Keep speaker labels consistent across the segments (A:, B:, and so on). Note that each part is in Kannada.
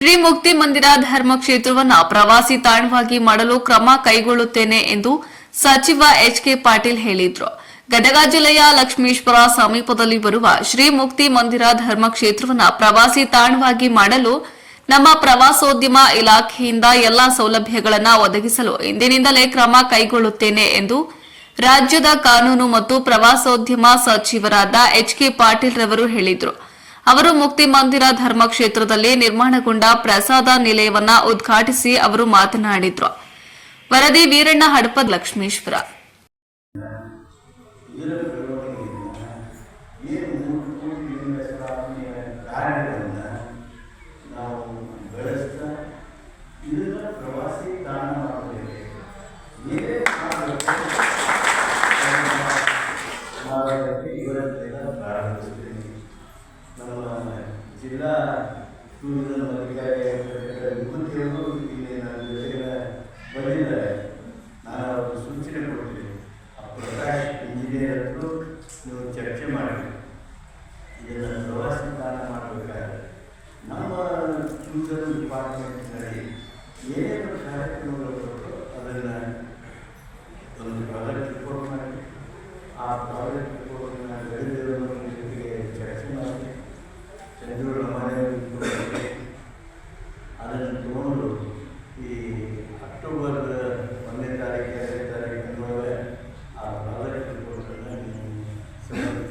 A: ಶ್ರೀ ಮುಕ್ತಿ ಮಂದಿರ ಧರ್ಮ ಕ್ಷೇತ್ರವನ್ನ ಪ್ರವಾಸಿ ತಾಣವಾಗಿ ಮಾಡಲು ಕ್ರಮ ಕೈಗೊಳ್ಳುತ್ತೇನೆ ಎಂದು ಸಚಿವ ಎಚ್ ಕೆ ಪಾಟೀಲ್ ಹೇಳಿದ್ರು. ಗದಗ ಜಿಲ್ಲೆಯ ಲಕ್ಷ್ಮೀಶ್ವರ ಸಮೀಪದಲ್ಲಿ ಬರುವ ಶ್ರೀ ಮುಕ್ತಿ ಮಂದಿರ ಧರ್ಮ ಕ್ಷೇತ್ರವನ್ನ ಪ್ರವಾಸಿ ತಾಣವಾಗಿ ಮಾಡಲು ನಮ್ಮ ಪ್ರವಾಸೋದ್ಯಮ ಇಲಾಖೆಯಿಂದ ಎಲ್ಲಾ ಸೌಲಭ್ಯಗಳನ್ನು ಒದಗಿಸಲು ಇಂದಿನಿಂದಲೇ ಕ್ರಮ ಕೈಗೊಳ್ಳುತ್ತೇನೆ ಎಂದು ರಾಜ್ಯದ ಕಾನೂನು ಮತ್ತು ಪ್ರವಾಸೋದ್ಯಮ ಸಚಿವರಾದ ಎಚ್ ಕೆ ಪಾಟೀಲ್ ರವರು ಹೇಳಿದರು. ಅವರು ಮುಕ್ತಿ ಮಂದಿರ ಧರ್ಮಕ್ಷೇತ್ರದಲ್ಲಿ ನಿರ್ಮಾಣಗೊಂಡ ಪ್ರಸಾದ ನಿಲಯವನ್ನ ಉದ್ಘಾಟಿಸಿ ಅವರು ಮಾತನಾಡಿದ್ರು. ವರದಿ ವೀರಣ್ಣ ಹಡಪದ್ ಲಕ್ಷ್ಮೀಶ್ವರ.
B: ನನ್ನ ಜೊತೆಗೆ ಬಂದಿದ್ದಾರೆ. ನಾನು ಸೂಚನೆ ಕೊಡ್ತೀನಿ. ಆ ಪ್ರಕಾಶ್ ಇಂಜಿನಿಯರ್ ನೀವು ಚರ್ಚೆ ಮಾಡಿ ಇದನ್ನು ಪ್ರವಾಸಿ ತಾಣ ನಮ್ಮ ಟೂರಿಸಂ ಡಿಪಾರ್ಟ್ಮೆಂಟ್ನಲ್ಲಿ ಏನೇನು ಕಾರ್ಯಕ್ರಮಗಳು ಬರುತ್ತೋ ಅದನ್ನು ಒಂದು ಪ್ರಾಜೆಕ್ಟ್ ರಿಪೋರ್ಟ್ ಮಾಡಿ ಆ ಪ್ರಾಜೆಕ್ಟ್ ರಿಪೋರ್ಟನ್ನು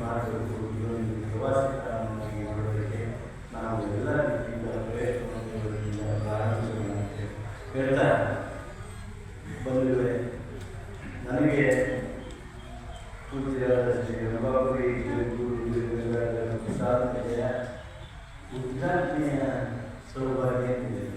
B: ಮಾಡಬೇಕು ಮಾಡೋದಕ್ಕೆ ನಾವು ಎಲ್ಲ ರೀತಿಯಿಂದ ಪ್ರಯತ್ನವನ್ನು ಇವತ್ತಿಂದ ಪ್ರಾರಂಭಿಸೋಣ ಅಂತ ಹೇಳ್ತಾ ಬಂದಿವೆ ನನಗೆ ಪೂಜ್ಯರಾದ ಶ್ರೀ ರಂಭಾಪುರಿ ಇದೆ